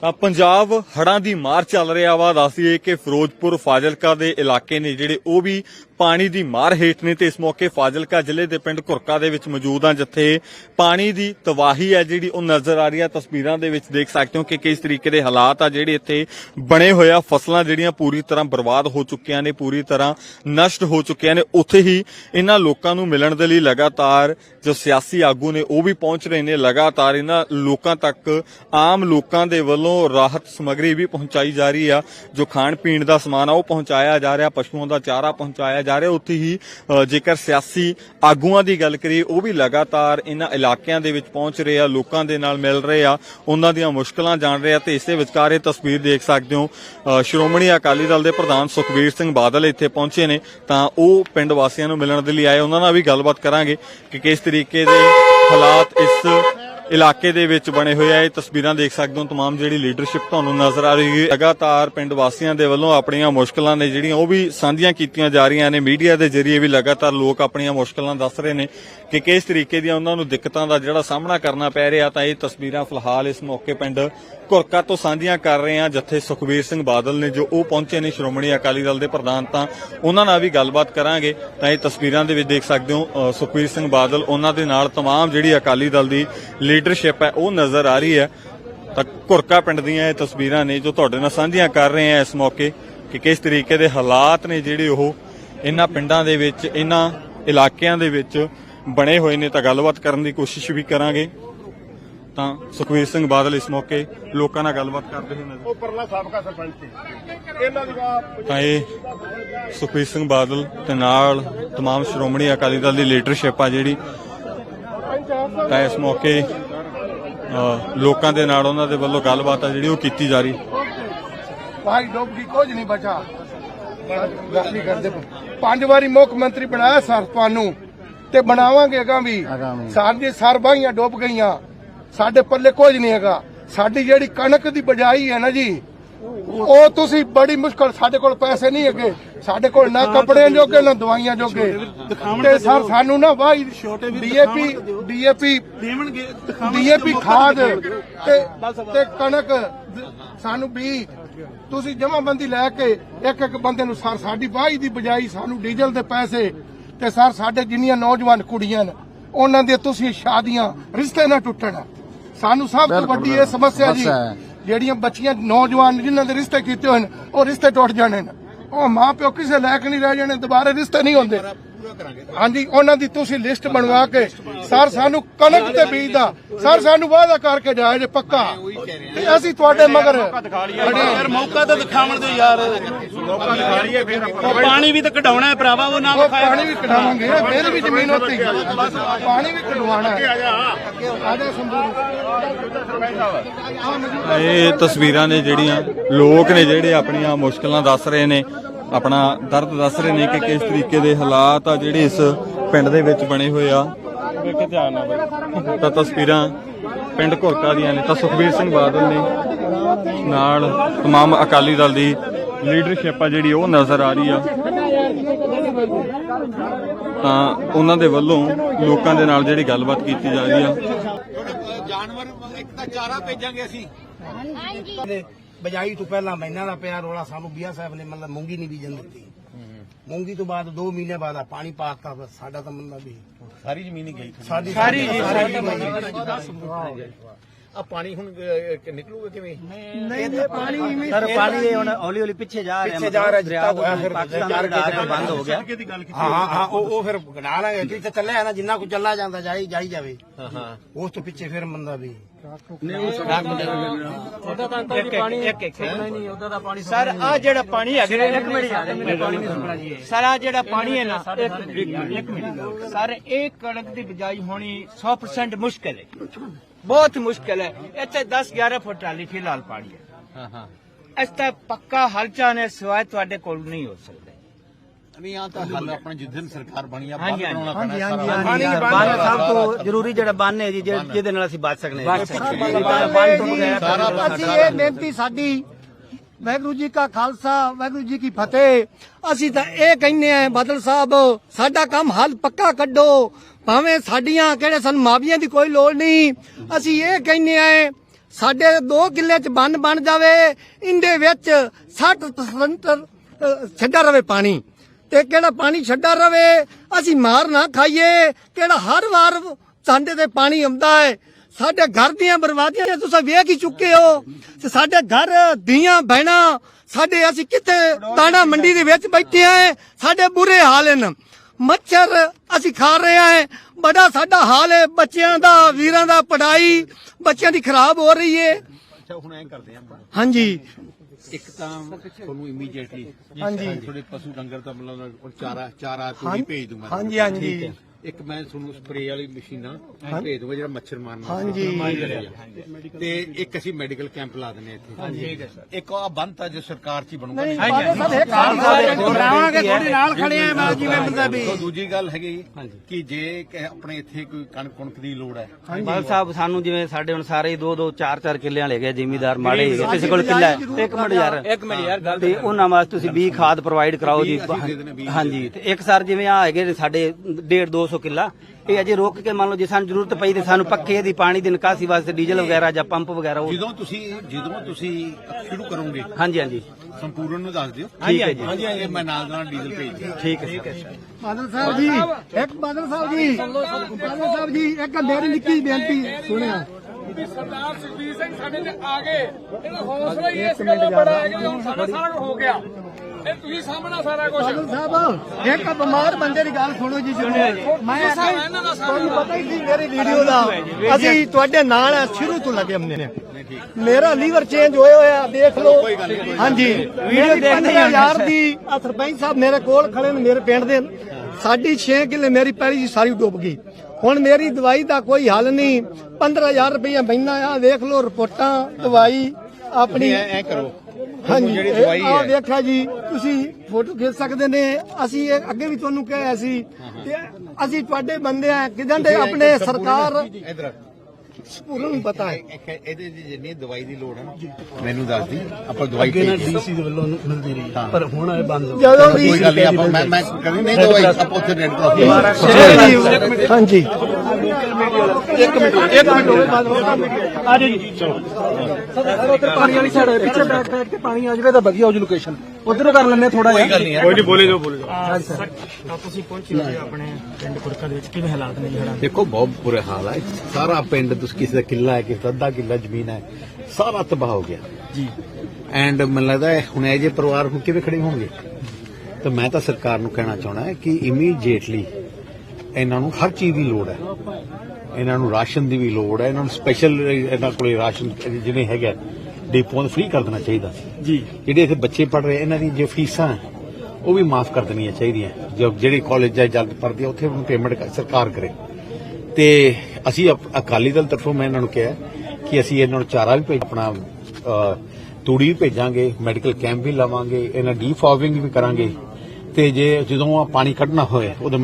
ਤਾਂ ਪੰਜਾਬ ਹੜਾਂ ਦੀ ਮਾਰ ਚੱਲ ਰਿਹਾ ਵਾ। ਦੱਸਦੀਏ ਕਿ ਫਿਰੋਜ਼ਪੁਰ, ਫਾਜ਼ਿਲਕਾ ਦੇ ਇਲਾਕੇ ਨੇ ਜਿਹੜੇ ਉਹ ਵੀ ਪਾਣੀ ਦੀ ਮਾਰ ਹੇਠ ਨੇ ਤੇ ਇਸ ਮੌਕੇ ਫਾਜ਼ਿਲਕਾ ਜ਼ਿਲ੍ਹੇ ਦੇ ਪਿੰਡ ਘੁਰਕਾ ਦੇ ਵਿੱਚ ਮੌਜੂਦ ਆ ਜਿੱਥੇ ਪਾਣੀ ਦੀ ਤਬਾਹੀ ਹੈ, ਜਿਹੜੀ ਉਹ ਨਜ਼ਰ ਆ ਰਹੀ ਹੈ। ਤਸਵੀਰਾਂ ਦੇ ਵਿੱਚ ਦੇਖ ਸਕਦੇ ਹੋ ਕਿ ਕਿਸ ਤਰੀਕੇ ਦੇ ਹਾਲਾਤ ਆ, ਜਿਹੜੇ ਇੱਥੇ ਬਣੇ ਹੋਏ ਆ। ਫਸਲਾਂ ਜਿਹੜੀਆਂ ਪੂਰੀ ਤਰ੍ਹਾਂ ਬਰਬਾਦ ਹੋ ਚੁੱਕੀਆਂ ਨੇ, ਪੂਰੀ ਤਰ੍ਹਾਂ ਨਸ਼ਟ ਹੋ ਚੁੱਕੀਆਂ ਨੇ। ਉੱਥੇ ਹੀ ਇਹਨਾਂ ਲੋਕਾਂ ਨੂੰ ਮਿਲਣ ਦੇ ਲਈ ਲਗਾਤਾਰ ਜੋ ਸਿਆਸੀ ਆਗੂ ਨੇ, ਉਹ ਵੀ ਪਹੁੰਚ ਰਹੇ ਨੇ। ਲਗਾਤਾਰ ਇਹਨਾਂ ਲੋਕਾਂ ਤੱਕ, ਆਮ ਲੋਕਾਂ ਦੇ ਵੱਲੋਂ ਰਾਹਤ ਸਮੱਗਰੀ ਵੀ ਪਹੁੰਚਾਈ ਜਾ ਰਹੀ ਆ। ਜੋ ਖਾਣ ਪੀਣ ਦਾ ਸਮਾਨ ਆ, ਉਹ ਪਹੁੰਚਾਇਆ ਜਾ ਰਿਹਾ, ਪਸ਼ੂਆਂ ਦਾ ਚਾਰਾ ਪਹੁੰਚਾਇਆ ਜਾ ਰਿਹਾ ਉੱਥੇ ਹੀ ਜੇਕਰ ਸਿਆਸੀ ਆਗੂਆਂ ਦੀ ਗੱਲ ਕਰੀਏ, ਉਹ ਵੀ ਲਗਾਤਾਰ ਇਹਨਾਂ ਇਲਾਕਿਆਂ ਦੇ ਵਿੱਚ ਪਹੁੰਚ ਰਹੇ ਆ, ਲੋਕਾਂ ਦੇ ਨਾਲ ਮਿਲ ਰਹੇ ਆ, ਉਹਨਾਂ ਦੀਆਂ ਮੁਸ਼ਕਲਾਂ ਜਾਣ ਰਹੇ ਆ ਤੇ ਇਸੇ ਵਿਚਕਾਰ ਇਹ ਤਸਵੀਰ ਦੇਖ ਸਕਦੇ ਹੋ ਸ਼੍ਰੋਮਣੀ ਅਕਾਲੀ ਦਲ ਦੇ ਪ੍ਰਧਾਨ ਸੁਖਬੀਰ ਸਿੰਘ ਬਾਦਲ ਇੱਥੇ ਪਹੁੰਚੇ ਨੇ, ਤਾਂ ਉਹ ਪਿੰਡ ਵਾਸੀਆਂ ਨੂੰ ਮਿਲਣ ਦੇ ਲਈ ਆਏ, ਉਹਨਾਂ ਨਾਲ ਵੀ ਗੱਲਬਾਤ ਕਰਾਂਗੇ ਕਿ ਕਿਸ ਤਰੀਕੇ ਦੇ ਹਾਲਾਤ ਇਸ ਇਲਾਕੇ ਦੇ ਵਿੱਚ ਬਣੇ ਹੋਏ ਆ ਇਹ ਤਸਵੀਰਾਂ ਦੇਖ ਸਕਦੇ ਹੋ तमाम ਜਿਹੜੀ ਲੀਡਰਸ਼ਿਪ ਤੁਹਾਨੂੰ ਨਜ਼ਰ ਆ ਰਹੀ ਹੈ ਲਗਾਤਾਰ ਪਿੰਡ ਵਾਸੀਆਂ ਦੇ ਵੱਲੋਂ ਆਪਣੀਆਂ ਮੁਸ਼ਕਲਾਂ ਨੇ ਜਿਹੜੀਆਂ ਉਹ ਵੀ ਸਾਂਝੀਆਂ ਕੀਤੀਆਂ ਜਾ ਰਹੀਆਂ ਨੇ ਮੀਡੀਆ ਦੇ ਜ਼ਰੀਏ ਵੀ ਲਗਾਤਾਰ ਲੋਕ ਆਪਣੀਆਂ ਮੁਸ਼ਕਲਾਂ ਦੱਸ ਰਹੇ ਨੇ ਕਿ ਕਿਸ ਤਰੀਕੇ ਦੀਆਂ ਉਹਨਾਂ ਨੂੰ ਦਿੱਕਤਾਂ ਦਾ ਜਿਹੜਾ ਸਾਹਮਣਾ ਕਰਨਾ ਪੈ ਰਿਹਾ ਤਾਂ ਇਹ ਤਸਵੀਰਾਂ ਫਿਲਹਾਲ ਇਸ ਮੌਕੇ ਪਿੰਡ ਘੁਰਕਾ ਤੋਂ ਸਾਂਝੀਆਂ ਕਰ ਰਹੇ ਹਾਂ ਜਿੱਥੇ ਸੁਖਬੀਰ ਸਿੰਘ ਬਾਦਲ ਨੇ ਜੋ ਉਹ ਪਹੁੰਚੇ ਨੇ ਸ਼੍ਰੋਮਣੀ ਅਕਾਲੀ ਦਲ ਦੇ ਪ੍ਰਧਾਨ ਤਾਂ ਉਹਨਾਂ ਨਾਲ ਵੀ ਗੱਲਬਾਤ ਕਰਾਂਗੇ ਤਾਂ ਇਹ ਤਸਵੀਰਾਂ ਦੇ ਵਿੱਚ ਦੇਖ ਸਕਦੇ ਹੋ ਅ, ਸੁਖਬੀਰ ਸਿੰਘ ਬਾਦਲ ਉਹਨਾਂ ਦੇ ਨਾਲ तमाम ਜਿਹੜੀ ਅਕਾਲੀ ਦਲ ਦੀ ਲੀਡਰਸ਼ਿਪ ਹੈ ਉਹ ਨਜ਼ਰ ਆ ਰਹੀ ਹੈ ਤਾਂ ਘੁਰਕਾ ਪਿੰਡ ਦੀਆਂ ਇਹ ਤਸਵੀਰਾਂ ਨੇ ਜੋ ਤੁਹਾਡੇ ਨਾਲ ਸਾਂਝੀਆਂ ਕਰ ਰਹੇ ਹਾਂ ਇਸ ਮੌਕੇ ਕਿ ਕਿਸ ਤਰੀਕੇ ਦੇ ਹਾਲਾਤ ਨੇ ਜਿਹੜੇ ਉਹ ਇਹਨਾਂ ਪਿੰਡਾਂ ਦੇ ਵਿੱਚ ਇਹਨਾਂ ਇਲਾਕਿਆਂ ਦੇ ਵਿੱਚ ਬਣੇ ਹੋਏ ਨੇ ਤਾਂ ਗੱਲਬਾਤ ਕਰਨ ਦੀ ਕੋਸ਼ਿਸ਼ ਵੀ ਕਰਾਂਗੇ ਤਾਂ ਸੁਖਵੀਰ ਸਿੰਘ ਬਾਦਲ ਇਸ ਮੌਕੇ ਲੋਕਾਂ ਨਾਲ ਗੱਲਬਾਤ ਕਰਦੇ ਹੋਏ ਨਜ਼ਰ ਉਹ ਪਰਲਾ ਸਾਬਕਾ ਸਰਪੰਚ ਸੀ ਇਹਨਾਂ ਦੀ ਵਾ- ਤਾਂ ਇਹ ਸੁਖਵੀਰ ਸਿੰਘ ਬਾਦਲ ਤੇ ਨਾਲ तमाम ਸ਼੍ਰੋਮਣੀ ਅਕਾਲੀ ਦਲ ਦੀ ਲੀਡਰਸ਼ਿਪ ਆ ਜਿਹੜੀ ਤਾਂ ਇਸ ਮੌਕੇ ਅ, ਲੋਕਾਂ ਦੇ ਨਾਲ ਉਹਨਾਂ ਦੇ ਵੱਲੋਂ ਗੱਲਬਾਤ ਆ ਜਿਹੜੀ ਉਹ ਕੀਤੀ ਜਾ ਰਹੀ। ਭਾਈ ਡੁੱਬ ਗਈ ਕੁਝ ਨਹੀਂ ਬਚਾ। ਗਾਲੀ ਕਰਦੇ। ਪੰਜ ਵਾਰੀ ਮੁੱਖ ਮੰਤਰੀ ਬਣਾਇਆ ਸਰ ਤੁਹਾਨੂੰ ਤੇ ਬਣਾਵਾਂਗੇ ਅਗਾਂ ਵੀ। ਸਾਡੀ ਸਰਬਾਈਆਂ ਡੁੱਬ ਗਈਆਂ। ਸਾਡੇ ਪੱਲੇ ਕੁਝ ਨਹੀਂ ਹੈਗਾ। ਸਾਡੀ ਜਿਹੜੀ ਕਣਕ ਦੀ ਬਜਾਈ ਹੈ ਨਾ ਜੀ ਉਹ ਤੁਸੀਂ ਬੜੀ ਮੁਸ਼ਕਲ ਸਾਡੇ ਕੋਲ ਪੈਸੇ ਨਹੀਂ ਹੈਗੇ। ਸਾਡੇ ਕੋਲ ਨਾ ਕੱਪੜਿਆਂ ਜੋਗੇ ਨਾ ਦਵਾਈਆਂ ਜੋਗੇ। ਤੇ ਸਰ ਸਾਨੂੰ ਨਾ ਵਾਹੀ ਡੀਏਪੀ ਡੀਏਪੀ ਦੇਵਣਗੇ ਡੀਏਪੀ ਖਾਦ ਤੇ ਤੇ ਕਣਕ ਸਾਨੂੰ ਵੀ ਤੁਸੀਂ ਜਮਾਬੰਦੀ ਲੈ ਕੇ ਇੱਕ ਇੱਕ ਬੰਦੇ ਨੂੰ ਸਰ ਸਾਡੀ ਵਾਹੀ ਦੀ ਬਜਾਈ ਸਾਨੂੰ ਡੀਜ਼ਲ ਦੇ ਪੈਸੇ ਤੇ ਸਰ ਸਾਡੇ ਜਿੰਨੀਆਂ ਨੌਜਵਾਨ ਕੁੜੀਆਂ ਨੇ ਉਹਨਾਂ ਦੇ ਤੁਸੀਂ ਸ਼ਾਦੀਆਂ ਰਿਸ਼ਤੇ ਨਾ ਟੁੱਟਣ। ਸਾਨੂੰ ਸਭ ਤੋਂ ਵੱਡੀ ਇਹ ਸਮੱਸਿਆ ਜੀ ਜਿਹੜੀਆਂ ਬੱਚੀਆਂ ਨੌਜਵਾਨ ਜਿਨ੍ਹਾਂ ਦੇ ਰਿਸ਼ਤੇ ਕੀਤੇ ਹੋਏ ਨੇ ਉਹ ਰਿਸ਼ਤੇ ਟੁੱਟ ਜਾਣੇ ਨੇ। ਉਹ ਮਾਂ ਪਿਓ ਕਿਸੇ ਲਾਇਕ ਨਹੀਂ ਰਹਿ ਜਾਣੇ ਦੁਬਾਰਾ ਰਿਸ਼ਤੇ ਨਹੀਂ ਹੁੰਦੇ। ਹਾਂਜੀ ਉਹਨਾਂ ਦੀ ਤੁਸੀਂ ਲਿਸਟ ਬਣਵਾ ਕੇ ਸਰ ਸਾਨੂੰ ਕਣਕ ਤੇ ਬੀਜ ਦਾ ਸਰ ਸਾਨੂੰ ਵਾਅਦਾ ਕਰਕੇ ਜਾਏ ਜੇ ਪੱਕਾ। ਤੇ ਅਸੀਂ ਤੁਹਾਡੇ ਮਗਰ ਯਾਰ ਮੌਕਾ ਤਾਂ ਦਿਖਾਵਣ ਦਿਓ ਯਾਰ। ਉਹ ਪਾਣੀ ਵੀ ਤਾਂ ਕਢਾਉਣਾ ਹੈ ਭਰਾਵਾ ਉਹ ਨਾ ਉਹ ਵਿਖਾਇਆ ਪਾਣੀ ਵੀ ਕਢਾਵਾਂਗੇ ਫਿਰ ਵੀ ਜ਼ਮੀਨ ਉੱਤੇ ਹੀ ਹੈ। ਪਾਣੀ ਵੀ ਕਢਵਾਉਣਾ ਹੈ ਆ ਜਾ ਸੰਭੂ ਇਹ ਤਸਵੀਰਾਂ ਨੇ ਜਿਹੜੀਆਂ ਲੋਕ ਨੇ ਜਿਹੜੇ ਆਪਣੀਆਂ ਮੁਸ਼ਕਲਾਂ ਦੱਸ ਰਹੇ ਨੇ ਆਪਣਾ ਦਰਦ ਦੱਸ ਰਹੇ ਨੇ ਕਿ ਕਿਸ ਤਰੀਕੇ ਦੇ ਹਾਲਾਤ ਆ ਜਿਹੜੇ ਇਸ ਪਿੰਡ ਦੇ ਵਿੱਚ ਬਣੇ ਹੋਏ ਆ ਵੇਖੇ ਧਿਆਨ ਨਾਲ ਤਾਂ ਤਸਵੀਰਾਂ ਪਿੰਡ ਘੋਰਕਾ ਦੀਆਂ ਨੇ ਤਾਂ ਸੁਖਬੀਰ ਸਿੰਘ ਬਾਦਲ ਨੇ ਨਾਲ तमाम ਅਕਾਲੀ ਦਲ ਦੀ ਲੀਡਰਸ਼ਿਪ ਆ ਜਿਹੜੀ ਉਹ ਨਜ਼ਰ ਆ ਰਹੀ ਆ। ਤਾਂ ਉਹਨਾਂ ਦੇ ਵੱਲੋਂ ਲੋਕਾਂ ਦੇ ਨਾਲ ਜਿਹੜੀ ਗੱਲਬਾਤ ਕੀਤੀ ਜਾ ਰਹੀ ਆ। ਜਾਨਵਰ ਇੱਕ ਤਾਂ ਚਾਰਾ ਭੇਜਾਂਗੇ ਅਸੀਂ। ਬਜਾਈ ਤੋਂ ਪਹਿਲਾਂ ਮਹੀਨਾ ਦਾ ਪਿਆ ਰੋਲਾ ਸਾਨੂੰ ਬੀਆ ਸਾਹਿਬ ਨੇ ਮਤਲਬ ਮੂੰਗੀ ਨਹੀਂ ਬੀਜਣ ਦਿੱਤੀ। ਮੂੰਗੀ ਤੋਂ ਬਾਅਦ 2 ਮਹੀਨੇ ਬਾਅਦ ਆ ਪਾਣੀ ਪਾਤਾ ਸਾਡਾ ਤਾਂ ਮੰਨਦਾ ਵੀ। ਸਾਰੀ ਜ਼ਮੀਨ ਹੀ ਗਈ। ਸਾਡੀ ਸਾਰੀ ਆ ਪਾਣੀ ਹੁਣ ਅਹ, ਨਿਕਲੂਗਾ ਕਿਵੇਂ? ਸਰ ਪਾਣੀ ਇਹ ਹੁਣ ਹੌਲੀ ਹੌਲੀ ਪਿੱਛੇ ਜਾ ਰਿਹਾ ਪਿੱਛੇ ਜਾ ਰਿਹਾ, ਦਰਿਆ ਹੋਇਆ ਫਿਰ ਪਾਕਿਸਤਾਨ ਦਾ ਦਰਿਆ ਬੰਦ ਹੋ ਗਿਆ। ਹਾਂ ਹਾਂ ਹਾਂ ਉਹ ਉਹ ਫਿਰ ਗਨਾ ਲਾਂਗੇ ਕਿ ਤੇ ਚੱਲਿਆ ਨਾ ਜਿੰਨਾ ਕੁ ਚੱਲਾ ਜਾਂਦਾ ਜਾਈ ਜਾਈ ਜਾਵੇ। ਹਾਂ ਹਾਂ। ਉਸ ਤੋਂ ਪਿੱਛੇ ਫਿਰ ਮੰਨਦਾ ਵੀ। ਸਰ ਆ ਜਿਹੜਾ ਪਾਣੀ ਪਾਣੀ ਨਹੀਂ ਸਰ ਆ ਜਿਹੜਾ ਪਾਣੀ ਹੈ ਨਾ ਇੱਕ ਇੱਕ ਮਿੰਟ। ਸਰ ਇਹ ਕਣਕ ਦੀ ਬਿਜਾਈ ਹੋਣੀ 100% ਮੁਸ਼ਕਲ ਹੈ। ਬਹੁਤ ਮੁਸ਼ਕਲ ਹੈ। ਇੱਥੇ 10 11 ਫੁੱਟ ਟਰਾਲੀ ਫਿਲਹਾਲ ਪਾਣੀ ਹੈ। ਹਾਂ ਹਾਂ। ਇਸ ਤਾਂ ਪੱਕਾ ਹਲ ਚਾਹਨੇ ਸਿਵਾਏ ਤੁਹਾਡੇ ਕੋਲ ਨਹੀਂ ਹੋ ਸਕਦਾ। ਨਹੀਂ ਆ ਤਾਂ ਹੱਲ ਆਪਣੇ ਜਿੱਦਨ ਸਰਕਾਰ ਬਣੀ ਆ ਬੰਨ ਸਭ ਤੋਂ ਜ਼ਰੂਰੀ ਜਿਹੜਾ ਬੰਨ ਹੈ ਜੀ ਜਿਹਦੇ ਜਿਹਦੇ ਨਾਲ ਅਸੀਂ ਬਚ ਸਕਦੇ ਹਾਂ। ਬੰਨ ਤੋਂ ਬਗੈਰ ਅਸੀਂ ਇਹ ਬੇਨਤੀ ਸਾਡੀ ਵਾਹਿਗੁਰੂ ਜੀ ਕਾ ਖਾਲਸਾ ਵਾਹਿਗੁਰੂ ਜੀ ਕੀ ਫਤਿਹ। ਅਸੀਂ ਤਾਂ ਇਹ ਕਹਿੰਦੇ ਆ ਬਦਲ ਸਾਹਿਬ ਸਾਡਾ ਕੰਮ ਹੱਲ ਪੱਕਾ ਕੱਢੋ। ਭਾਵੇਂ ਸਾਡੀਆਂ ਕਿਹੜੇ ਸਾਨੂੰ ਮਾਵੀਆਂ ਦੀ ਕੋਈ ਲੋੜ ਨਹੀਂ। ਅਸੀਂ ਇਹ ਕਹਿੰਦੇ ਆ ਸਾਡੇ 2 ਕਿੱਲੇ ਚ ਬੰਨ ਬਣ ਜਾਵੇ ਇੰਦੇ ਵਿੱਚ 60% ਛੱਡਾ ਰਵੇ ਪਾਣੀ। ਤੇ ਕਿਹੜਾ ਪਾਣੀ ਛੱਡਾ ਰਵੇ, ਅਸੀਂ ਮਾਰ ਨਾ ਖਾਈਏ। ਕਿਹੜਾ ਹਰ ਵਾਰ ਸਾਡੇ ਤੇ ਪਾਣੀ ਆਉਂਦਾ ਹੈ। ਸਾਡੇ ਘਰ ਦੀਆਂ ਬਰਬਾਦੀਆਂ ਤੁਸੀਂ ਵੇਖ ਹੀ ਚੁੱਕੇ ਹੋ, ਤੇ ਸਾਡੇ ਘਰ ਦੀਆਂ ਬਹਿਣਾ, ਸਾਡੇ ਅਸੀਂ ਕਿੱਥੇ ਤਾਣਾ ਮੰਡੀ ਦੇ ਵਿੱਚ ਬੈਠੇ ਆਂ ਸਾਡੇ ਬੁਰੇ ਹਾਲ ਹਨ। ਮੱਛਰ ਅਸੀਂ ਖਾ ਰਹੇ ਆਂ ਬੜਾ ਸਾਡਾ ਹਾਲ ਹੈ। ਬੱਚਿਆਂ ਦਾ ਵੀਰਾਂ ਦਾ ਪੜਾਈ ਬੱਚਿਆਂ ਦੀ ਖਰਾਬ ਹੋ ਰਹੀ ਹੈ। ਅੱਛਾ ਹੁਣ ਐਂ ਕਰਦੇ ਆਪਾਂ। ਹਾਂਜੀ। ਇੱਕ ਤਾਂ ਤੁਹਾਨੂੰ ਇਮੀਡੀਏਟਲੀ ਹਾਂਜੀ। ਤੁਹਾਡੇ ਪਸ਼ੂ ਡੰਗਰ ਤਾਂ ਮਤਲਬ ਚਾਰਾ ਚਾਰਾ ਤੁਸੀਂ ਭੇਜ ਦੂੰਗਾ। ਹਾਂਜੀ, ਹਾਂਜੀ। ਇੱਕ ਮੈਂ ਤੁਹਾਨੂੰ ਸਪਰੇਅ ਵਾਲੀ ਮਸ਼ੀਨਾਂ ਭੇਜ ਦੂੰਗਾ ਜਿਹੜਾ ਮੱਛਰ ਮਾਰਨਾ ਹਾਂਜੀ। ਤੇ ਇੱਕ ਅਸੀਂ ਮੈਡੀਕਲ ਕੈਂਪ ਲਾ ਹਾਂ ਇੱਥੇ। ਠੀਕ ਹੈ ਇੱਕ ਆ ਬੰਦ ਤਾਂ ਜੋ ਸਰਕਾਰ ਚ ਹੀ ਬਣੂਗਾ। ਨਹੀਂ ਬਾਦਲ ਸਾਹਿਬ ਇਹ ਕੰਮ ਕਰਾਵਾਂਗੇ ਤੁਹਾਡੇ ਨਾਲ ਖੜੇ ਆ ਮੈਂ ਜਿਵੇਂ ਬੰਦਾ ਵੀ। ਦੂਜੀ ਗੱਲ ਹੈਗੀ ਕਿ ਜੇ ਆਪਣੇ ਇੱਥੇ ਕੋਈ ਕਣਕ ਕੁਣਕ ਦੀ ਲੋੜ ਹੈ। ਬਾਲ ਸਾਹਿਬ ਸਾਨੂੰ ਜਿਵੇਂ ਸਾਡੇ ਹੁਣ ਸਾਰੇ ਹੀ ਦੋ ਦੋ ਚਾਰ ਚਾਰ ਕਿੱਲੇ ਵਾਲੇ ਹੈਗੇ ਜ਼ਿਮੀਦਾਰ ਮਾੜੇ ਹੈਗੇ ਕਿਸੇ ਕੋਲ ਕਿੱਲਾ ਇੱਕ ਮਿੰਟ ਯਾਰ। ਇੱਕ ਮਿੰਟ ਯਾਰ ਗੱਲ ਤੇ ਉਹਨਾਂ ਵਾਸਤੇ ਤੁਸੀਂ 20 ਖਾਦ ਪ੍ਰੋਵਾਈਡ ਕਰਾਓ ਜੀ। ਦੇ ਹਾਂਜੀ। ਤੇ ਇੱਕ ਸਰ ਜਿਵੇਂ ਆ ਹੈਗੇ ਸਾਡੇ 1.5 200 ਕਿੱਲਾ। ਇਹ ਅਜੇ ਰੋਕ ਕੇ ਮੰਨ ਲਓ ਜੇ ਸਾਨੂੰ ਜ਼ਰੂਰਤ ਪਈ ਤੇ ਸਾਨੂੰ ਪੱਕੇ ਦੀ ਪਾਣੀ ਦੀ ਨਿਕਾਸੀ ਵਾਸਤੇ ਡੀਜ਼ਲ ਵਗੈਰਾ ਜਾਂ ਪੰਪ ਵਗੈਰਾ ਉਹ ਜਦੋਂ ਤੁਸੀਂ ਜਦੋਂ ਤੁਸੀਂ ਸ਼ੁਰੂ ਕਰੋਗੇ ਹਾਂਜੀ ਹਾਂਜੀ। ਸੰਪੂਰਨ ਨੂੰ ਦੱਸ ਦਿਓ। ਠੀਕ ਹੈ ਜੀ। ਹਾਂਜੀ ਹਾਂਜੀ। ਮੈਂ ਨਾਲ ਨਾਲ ਡੀਜ਼ਲ ਭੇਜ ਦਿਆਂ। ਠੀਕ ਹੈ ਸਰ। ਬਾਦਲ ਸਾਹਿਬ ਜੀ ਇੱਕ ਬਾਦਲ ਸਾਹਿਬ ਜੀ। ਬਾਦਲ ਸਾਹਿਬ ਜੀ ਇੱਕ ਮੇਰੀ ਨਿੱਕੀ ਬੇਨਤੀ ਸੁਣਿਆ। ਸਰਦਾਰ ਸੁਖਬੀਰ ਸਿੰਘ ਸਾਡੇ ਤੇ ਆ ਗਏ। ਇਹਦਾ ਹੌਸਲਾ ਹੀ ਇਸ ਗੱਲੋਂ ਬੜਾ ਹੈ ਕਿ ਹੁਣ ਸਾਡਾ ਸਾਰਾ ਹੋ ਗਿਆ। ਇਹ ਤੁਸੀਂ ਸਾਹਮਣਾ ਸਾਰਾ ਕੁਝ ਬਾਦਲ ਸਾਹਿਬ ਇੱਕ ਬਿਮਾਰ ਬੰਦੇ ਦੀ ਗੱਲ ਸੁਣੋ ਜੀ ਸੁਣੋ ਮੈਂ ਤੁਹਾਨੂੰ ਪਤਾ ਹੀ ਸੀ ਮੇਰੀ ਵੀਡੀਓ ਦਾ। ਅਸੀਂ ਤੁਹਾਡੇ ਨਾਲ ਆ ਸ਼ੁਰੂ ਤੋਂ ਲੱਗੇ ਹਮਨੇ ਨੇ। ਮੇਰਾ ਲੀਵਰ ਚੇਂਜ ਹੋਇਆ ਹੋਇਆ ਦੇਖ ਲਓ। ਹਾਂਜੀ। ਵੀਡੀਓ ਦੇਖਦੇ ਯਾਰ ਦੀ ਆ ਸਰਪੰਚ ਸਾਹਿਬ ਮੇਰੇ ਕੋਲ ਖੜੇ ਨੇ ਮੇਰੇ ਪਿੰਡ ਦੇ। ਸਾਡੀ 6 ਕਿੱਲੇ ਮੇਰੀ ਪੈਲੀ ਜੀ ਸਾਰੀ ਡੁੱਬ ਗਈ। ਹੁਣ ਮੇਰੀ ਦਵਾਈ ਦਾ ਕੋਈ ਹੱਲ ਨਹੀਂ। 15000 ਰੁਪਏ ਮਹੀਨਾ ਆ ਦੇਖ ਲਓ ਰਿਪੋਰਟਾਂ ਦਵਾਈ ਆਪਣੀ ਐ ਕਰੋ। ਹਾਂਜੀ। ਜਿਹੜੀ ਦਵਾਈ ਆਹ ਹੈ। ਵੇਖਿਆ ਜੀ ਤੁਸੀਂ ਫੋਟੋ ਖਿੱਚ ਸਕਦੇ ਨੇ। ਅਸੀਂ ਇਹ ਅੱਗੇ ਵੀ ਤੁਹਾਨੂੰ ਕਿਹਾ ਸੀ ਤੇ ਅਸੀਂ ਤੁਹਾਡੇ ਬੰਦੇ ਆ ਕਿਦਾਂ ਦੇ ਆਪਣੇ ਸਰਕਾਰ ਇਧਰ ਪੂਰਨ ਪਤਾ ਹੈ। ਇਹਦੇ ਦੀ ਜਿੰਨੀ ਦਵਾਈ ਦੀ ਲੋੜ ਹੈ ਨਾ ਮੈਨੂੰ ਦੱਸ ਦੀ ਆਪਾਂ ਦਵਾਈ ਦਿੰਦੇ ਡੀਸੀ ਦੇ ਵੱਲੋਂ ਮਿਲਦੀ ਰਹੀ। ਪਰ ਹੁਣ ਇਹ ਬੰਦ ਹੋ ਜਦੋਂ ਵੀ ਕੋਈ ਗੱਲ ਨਹੀਂ ਆਪਾਂ ਮੈਂ ਮੈਂ ਕਰਨੀ ਨਹੀਂ ਦਵਾਈ ਆਪਾਂ ਉੱਥੇ ਨੈਟ ਤੋਂ ਹਾਂਜੀ। ਪਾਣੀ ਵਾਲੀ ਸਾਈਡ ਪਿੱਛੇ ਬੈਠ ਬੈਠ ਕੇ ਪਾਣੀ ਆ ਜਾਵੇ ਤਾਂ ਵਧੀਆ ਹੋ ਜੂ ਲੋਕੇਸ਼ਨ ਉਧਰੋਂ ਕਰ ਲੈਂਦੇ ਥੋੜਾ ਜਿਹਾ। ਗੱਲ ਨਹੀਂ ਹੈ। ਤੁਸੀਂ ਪਹੁੰਚੇ ਹੋਏ ਆਪਣੇ ਪਿੰਡ ਕੁਰਕਾ ਦੇ ਵਿੱਚ ਕਿਵੇਂ ਹਾਲਾਤ ਨੇ ਜੀ ਹੜ੍ਹਾਂ ਦੇ? ਦੇਖੋ ਬਹੁਤ ਬੁਰੇ ਹਾਲ ਹੈ ਸਾਰਾ ਪਿੰਡ ਤੁਸੀਂ ਕਿਸੇ ਦਾ ਕਿੱਲਾ ਹੈ ਕਿਸੇ ਦਾ ਅੱਧਾ ਕਿੱਲਾ ਜ਼ਮੀਨ ਹੈ। ਸਾਰਾ ਤਬਾਹ ਹੋ ਗਿਆ। ਜੀ। ਐਂਡ ਮੈਨੂੰ ਲੱਗਦਾ ਹੈ ਹੁਣ ਇਹ ਜੇ ਪਰਿਵਾਰ ਹੁਣ ਕਿਵੇਂ ਖੜੇ ਹੋਣਗੇ? ਤਾਂ ਮੈਂ ਤਾਂ ਸਰਕਾਰ ਨੂੰ ਕਹਿਣਾ ਚਾਹਣਾ ਹੈ ਕਿ ਇਮੀਡੀਏਟਲੀ ਇਹਨਾਂ ਨੂੰ ਹਰ ਚੀਜ਼ ਦੀ ਲੋੜ ਹੈ। ਇਹਨਾਂ ਨੂੰ ਰਾਸ਼ਨ ਦੀ ਵੀ ਲੋੜ ਹੈ। ਇਹਨਾਂ ਨੂੰ ਸਪੈਸ਼ਲ ਇਹਨਾਂ ਕੋਲੇ ਰਾਸ਼ਨ ਜਿਹੜੇ ਹੈਗਾ ਡਿਪੋ ਨੂੰ ਫ੍ਰੀ ਕਰ ਦੇਣਾ ਚਾਹੀਦਾ ਜੀ। ਜਿਹੜੇ ਇੱਥੇ ਬੱਚੇ ਪੜ ਰਹੇ ਇਹਨਾਂ ਦੀ ਜੋ ਫੀਸਾਂ ਉਹ ਵੀ ਮਾਫ ਕਰ ਦੇਣੀਆਂ ਚਾਹੀਦੀਆਂ। ਜੋ ਜਿਹੜੇ ਕਾਲਜ ਜਾਂ ਜਲਦ ਪੜ੍ਹਦੇ ਆ ਉੱਥੇ ਉਹਨੂੰ ਪੇਮੈਂਟ ਸਰਕਾਰ ਕਰੇ। ਤੇ ਅਸੀਂ ਅਕਾਲੀ ਦਲ ਤਰਫੋਂ ਮੈਂ ਇਹਨਾਂ ਨੂੰ ਕਿਹਾ ਕਿ ਅਸੀਂ ਇਹਨਾਂ ਨੂੰ ਚਾਰਾ ਵੀ ਭੇਜ ਆਪਣਾ ਤੂੜੀ ਵੀ ਭੇਜਾਂਗੇ ਮੈਡੀਕਲ ਕੈਂਪ ਵੀ ਲਾਵਾਂਗੇ ਇਹਨਾਂ ਡੀ ਫਾਰਮਿੰਗ ਵੀ ਕਰਾਂਗੇ। ਤੇ ਜੇ ਜਦੋਂ ਆ ਪਾਣੀ ਕੱਢਣਾ ਹੋਏ ਉਦੋਂ